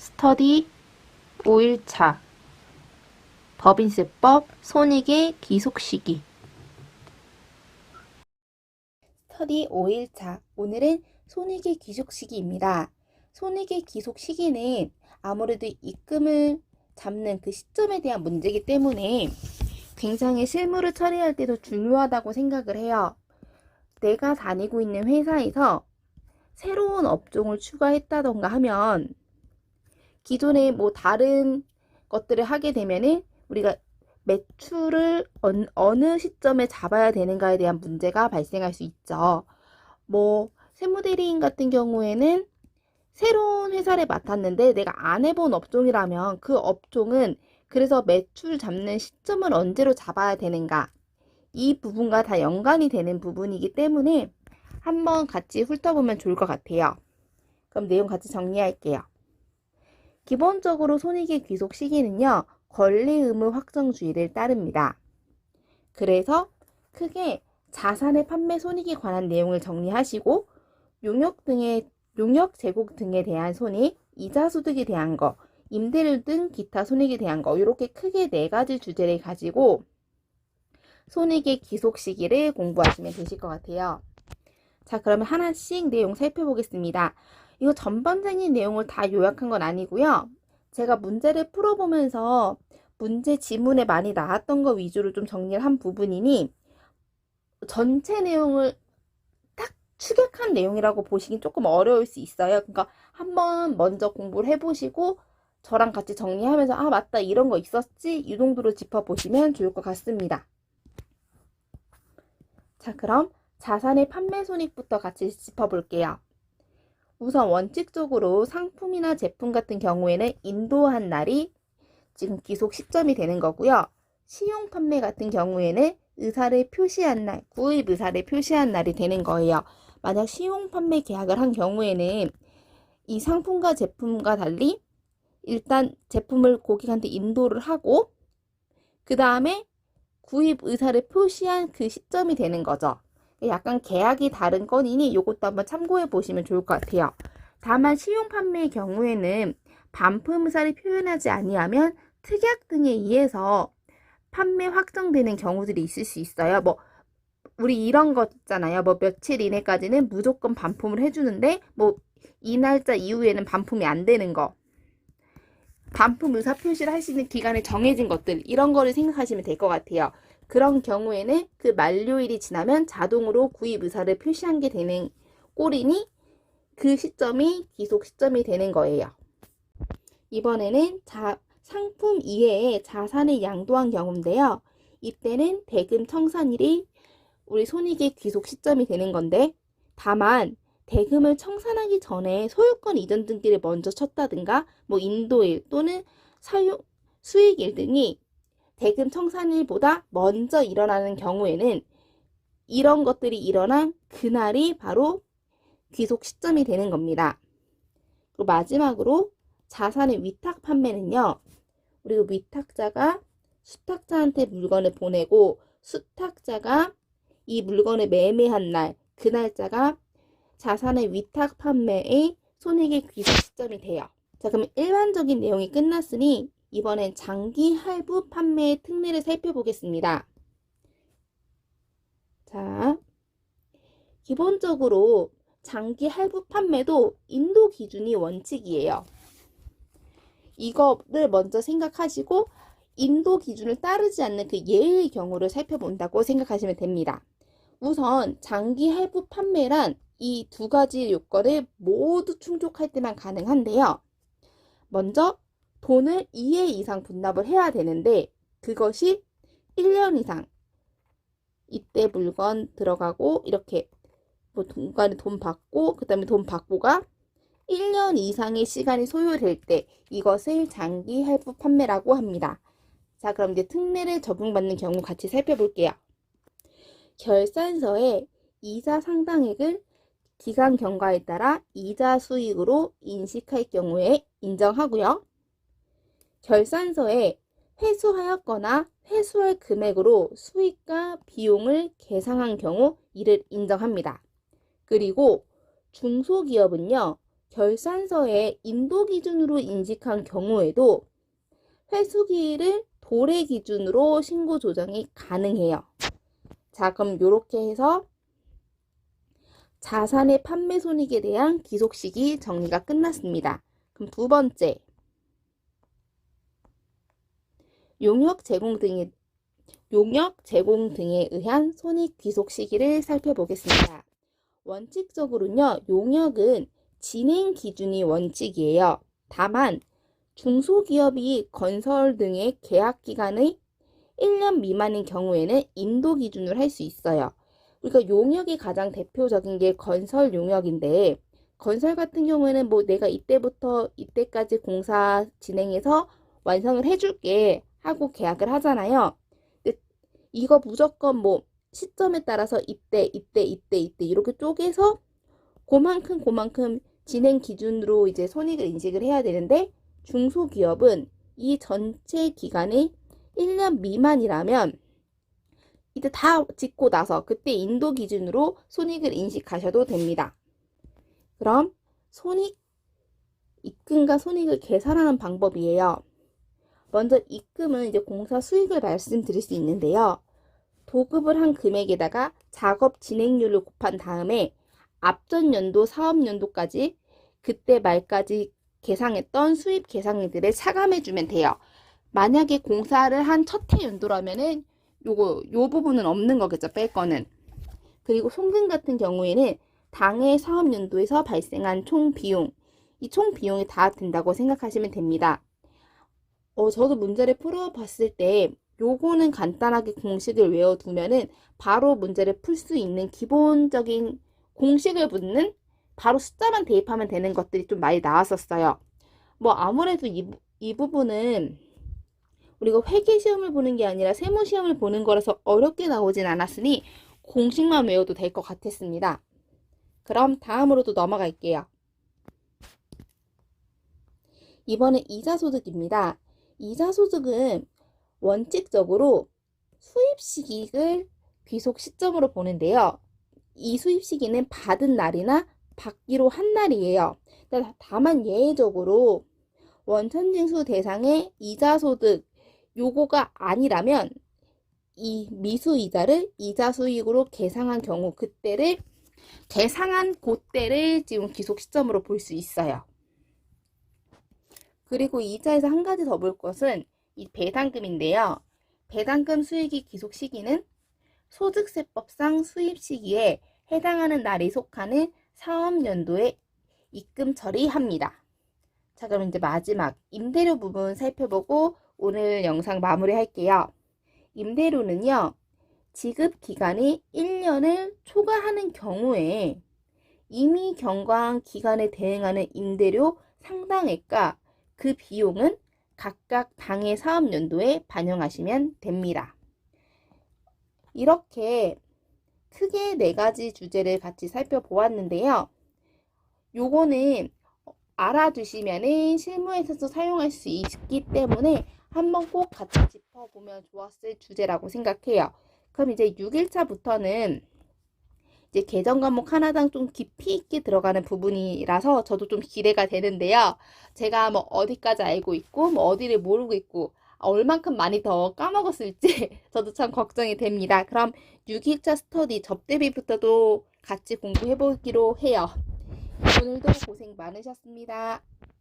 스터디 5일차 법인세법 손익의 기속 시기 스터디 5일차. 오늘은 손익의 기속 시기입니다. 손익의 기속 시기는 아무래도 입금을 잡는 그 시점에 대한 문제이기 때문에 굉장히 실무를 처리할 때도 중요하다고 생각을 해요. 내가 다니고 있는 회사에서 새로운 업종을 추가했다던가 하면 기존에 뭐 다른 것들을 하게 되면은 우리가 매출을 언- 어느 시점에 잡아야 되는가에 대한 문제가 발생할 수 있죠. 뭐 세무대리인 같은 경우에는 새로운 회사를 맡았는데 내가 안 해본 업종이라면 그 업종은 그래서 매출 잡는 시점을 언제로 잡아야 되는가 이 부분과 다 연관이 되는 부분이기 때문에 한번 같이 훑어보면 좋을 것 같아요. 그럼 내용 같이 정리할게요. 기본적으로 손익의 귀속 시기는요, 권리 의무 확정주의를 따릅니다. 그래서 크게 자산의 판매 손익에 관한 내용을 정리하시고 용역 등의 용역 제공 등에 대한 손익, 이자 소득에 대한 거, 임대료 등 기타 손익에 대한 거 이렇게 크게 네 가지 주제를 가지고 손익의 기속 시기를 공부하시면 되실 것 같아요. 자, 그러면 하나씩 내용 살펴보겠습니다. 이거 전반적인 내용을 다 요약한 건 아니고요. 제가 문제를 풀어보면서 문제 지문에 많이 나왔던 거 위주로 좀 정리를 한 부분이니 전체 내용을 딱 축약한 내용이라고 보시긴 조금 어려울 수 있어요. 그러니까 한번 먼저 공부를 해보시고 저랑 같이 정리하면서 아 맞다 이런 거 있었지 이 정도로 짚어보시면 좋을 것 같습니다. 자 그럼 자산의 판매 손익부터 같이 짚어볼게요. 우선 원칙적으로 상품이나 제품 같은 경우에는 인도한 날이 지금 기속 시점이 되는 거고요. 시용 판매 같은 경우에는 의사를 표시한 날, 구입 의사를 표시한 날이 되는 거예요. 만약 시용 판매 계약을 한 경우에는 이 상품과 제품과 달리 일단 제품을 고객한테 인도를 하고 그 다음에 구입 의사를 표시한 그 시점이 되는 거죠. 약간 계약이 다른 건이니 이것도 한번 참고해 보시면 좋을 것 같아요. 다만 시용 판매의 경우에는 반품 의사를 표현하지 아니하면 특약 등에 의해서 판매 확정되는 경우들이 있을 수 있어요. 뭐 우리 이런 것 있잖아요. 뭐 며칠 이내까지는 무조건 반품을 해주는데 뭐 이 날짜 이후에는 반품이 안 되는 거. 반품 의사 표시를 할 수 있는 기간이 정해진 것들 이런 거를 생각하시면 될 것 같아요. 그런 경우에는 그 만료일이 지나면 자동으로 구입 의사를 표시한 게 되는 꼴이니 그 시점이 기속 시점이 되는 거예요. 이번에는 자, 상품 이외에 자산을 양도한 경우인데요. 이때는 대금 청산일이 우리 손익의 귀속 시점이 되는 건데 다만 대금을 청산하기 전에 소유권 이전 등기를 먼저 쳤다든가 뭐 인도일 또는 사용 수익일 등이 대금 청산일보다 먼저 일어나는 경우에는 이런 것들이 일어난 그날이 바로 귀속 시점이 되는 겁니다. 그리고 마지막으로 자산의 위탁 판매는요. 그리고 위탁자가 수탁자한테 물건을 보내고 수탁자가 이 물건을 매매한 날, 그 날짜가 자산의 위탁 판매의 손익의 귀속 시점이 돼요. 자, 그럼 일반적인 내용이 끝났으니 이번엔 장기 할부 판매의 특례를 살펴보겠습니다. 자, 기본적으로 장기 할부 판매도 인도 기준이 원칙이에요. 이거를 먼저 생각하시고 인도 기준을 따르지 않는 그 예의 경우를 살펴본다고 생각하시면 됩니다. 우선 장기 할부 판매란 이 두 가지 요건을 모두 충족할 때만 가능한데요. 먼저 돈을 2회 이상 분납을 해야 되는데 그것이 1년 이상 이때 물건 들어가고 이렇게 뭐 중간에 돈 받고 그 다음에 돈 받고가 1년 이상의 시간이 소요될 때 이것을 장기 할부 판매라고 합니다. 자, 그럼 이제 특례를 적용받는 경우 같이 살펴볼게요. 결산서에 이자 상당액을 기간 경과에 따라 이자 수익으로 인식할 경우에 인정하고요. 결산서에 회수하였거나 회수할 금액으로 수익과 비용을 계상한 경우 이를 인정합니다. 그리고 중소기업은요, 결산서에 인도 기준으로 인식한 경우에도 회수기일을 도래 기준으로 신고 조정이 가능해요. 자, 그럼 이렇게 해서 자산의 판매 손익에 대한 기속 시기 정리가 끝났습니다. 그럼 두 번째. 용역 제공 등에 용역 제공 등에 의한 손익 귀속 시기를 살펴보겠습니다. 원칙적으로는요, 용역은 진행 기준이 원칙이에요. 다만 중소기업이 건설 등의 계약 기간의 1년 미만인 경우에는 인도 기준으로 할 수 있어요. 그러니까 용역이 가장 대표적인 게 건설 용역인데 건설 같은 경우에는 뭐 내가 이때부터 이때까지 공사 진행해서 완성을 해줄게 하고 계약을 하잖아요. 이거 무조건 뭐 시점에 따라서 이때 이때 이때 이때 이렇게 쪼개서 그만큼 그만큼 진행 기준으로 이제 손익을 인식을 해야 되는데 중소기업은 이 전체 기간이 1년 미만이라면 이때 다 짓고 나서 그때 인도 기준으로 손익을 인식하셔도 됩니다. 그럼 손익 입금과 손익을 계산하는 방법이에요. 먼저 입금은 이제 공사 수익을 말씀드릴 수 있는데요. 도급을 한 금액에다가 작업 진행률을 곱한 다음에 앞전 연도 사업 연도까지 그때 말까지 계상했던 수입 계상들을 차감해 주면 돼요. 만약에 공사를 한 첫 해 연도라면은 요거 요 부분은 없는 거겠죠. 뺄 거는. 그리고 송금 같은 경우에는 당해 사업 연도에서 발생한 총 비용 이 총 비용이 다 든다고 생각하시면 됩니다. 어, 저도 문제를 풀어봤을 때 요거는 간단하게 공식을 외워두면은 바로 문제를 풀 수 있는 기본적인 공식을 묻는 바로 숫자만 대입하면 되는 것들이 좀 많이 나왔었어요. 뭐 아무래도 이, 부- 이 부분은 우리가 회계 시험을 보는 게 아니라 세무 시험을 보는 거라서 어렵게 나오진 않았으니 공식만 외워도 될 것 같았습니다. 그럼 다음으로도 넘어갈게요. 이번엔 이자소득입니다. 이자소득은 원칙적으로 수입 시기를 귀속 시점으로 보는데요. 이 수입 시기는 받은 날이나 받기로 한 날이에요. 근데 다만 예외적으로 원천징수 대상의 이자소득 요거가 아니라면 이 미수이자를 이자 수익으로 계상한 경우 그때를 계상한 그때를 지금 기속 시점으로 볼 수 있어요. 그리고 이자에서 한 가지 더 볼 것은 이 배당금인데요. 배당금 수익이 기속 시기는 소득세법상 수입 시기에 해당하는 날이 속하는 사업연도에 입금 처리합니다. 자, 그럼 이제 마지막 임대료 부분 살펴보고 오늘 영상 마무리할게요. 임대료는요, 지급 기간이 1년을 초과하는 경우에 이미 경과한 기간에 대응하는 임대료 상당액과 그 비용은 각각 당해 사업 연도에 반영하시면 됩니다. 이렇게 크게 네 가지 주제를 같이 살펴보았는데요. 요거는 알아두시면은 실무에서도 사용할 수 있기 때문에 한번 꼭 같이 짚어보면 좋았을 주제라고 생각해요. 그럼 이제 6일차부터는 이제 개정 과목 하나당 좀 깊이 있게 들어가는 부분이라서 저도 좀 기대가 되는데요. 제가 뭐 어디까지 알고 있고 뭐 어디를 모르고 있고 얼만큼 많이 더 까먹었을지 저도 참 걱정이 됩니다. 그럼 6일차 스터디 접대비부터도 같이 공부해 보기로 해요. 오늘도 고생 많으셨습니다.